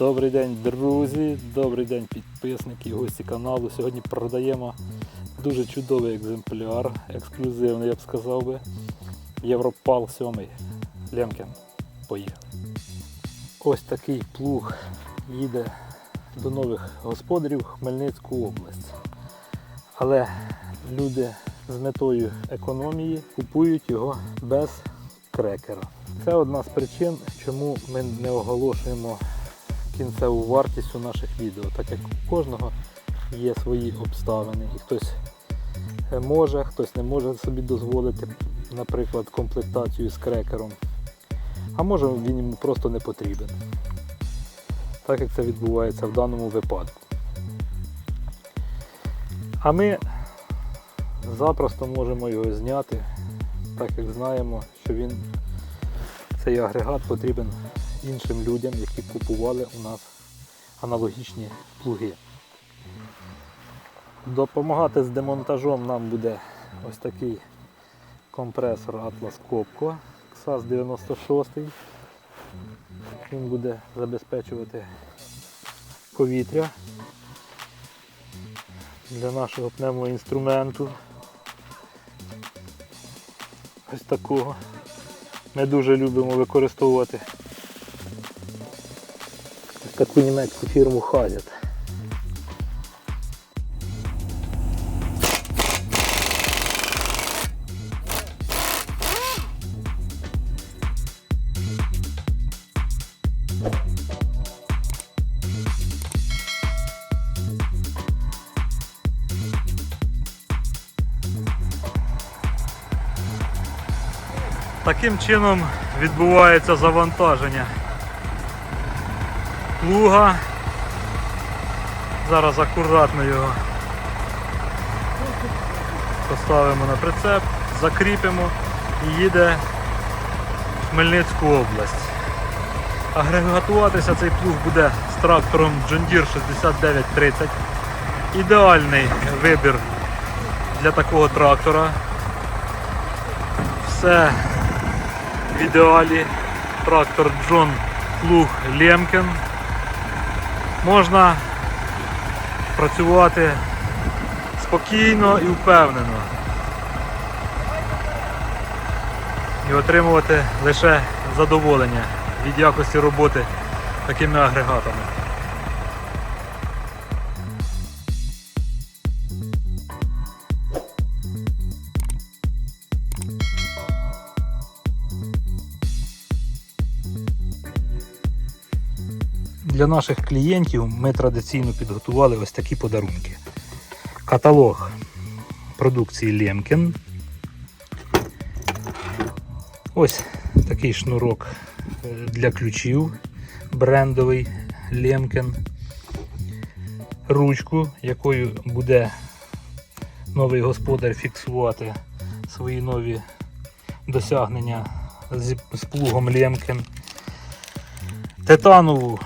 Добрий день, друзі, добрий день, підписники і гості каналу. Сьогодні продаємо дуже чудовий екземпляр, ексклюзивний, я б сказав би. Європал 7 Лемкен. Поїхали. Ось такий плуг їде до нових господарів Хмельницьку область. Але люди з метою економії купують його без крекера. Це одна з причин, чому ми не оголошуємо кінцеву вартість у наших відео, так як у кожного є свої обставини. І хтось е, може, хтось не може собі дозволити, наприклад, комплектацію з крекером. А може він йому просто не потрібен. Так як це відбувається в даному випадку. А ми запросто можемо його зняти, так як знаємо, що він цей агрегат потрібен іншим людям, які купували у нас аналогічні плуги. Допомагати з демонтажом нам буде ось такий компресор Atlas Copco XAS 96. Він буде забезпечувати повітря для нашого пневмоінструменту. Ось такого. Ми дуже любимо використовувати таку німецьку фірму Хазят. Таким чином відбувається завантаження плуга. Зараз акуратно його поставимо на прицеп, закріпимо і їде в Хмельницьку область. Агрегатуватися цей плуг буде з трактором John Deere 6930. Ідеальний вибір для такого трактора. Все в ідеалі. Трактор Джон Плуг Лемкен. Можна працювати спокійно і впевнено. І отримувати лише задоволення від якості роботи такими агрегатами. Для наших клієнтів ми традиційно підготували ось такі подарунки. Каталог продукції Лемкен. Ось такий шнурок е, для ключів брендовий Лемкен. Ручку, якою буде новий господар фіксувати свої нові досягнення з плугом Лемкен. Титанову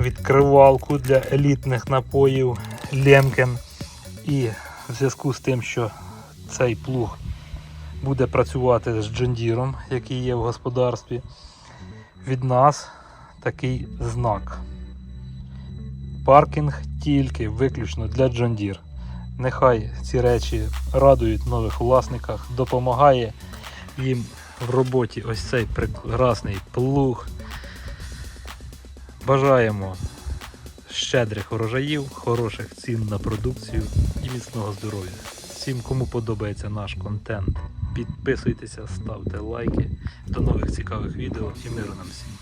відкривалку для елітних напоїв Лемкен. І в зв'язку з тим, що цей плуг буде працювати з джондіром, який є в господарстві, від нас такий знак. Паркінг тільки виключно для джондір. Нехай ці речі радують нових власниках, допомагає їм в роботі ось цей прекрасний плуг. Бажаємо щедрих урожаїв, хороших цін на продукцію і міцного здоров'я. Всім, кому подобається наш контент, підписуйтеся, ставте лайки. До нових цікавих відео і миру нам всім.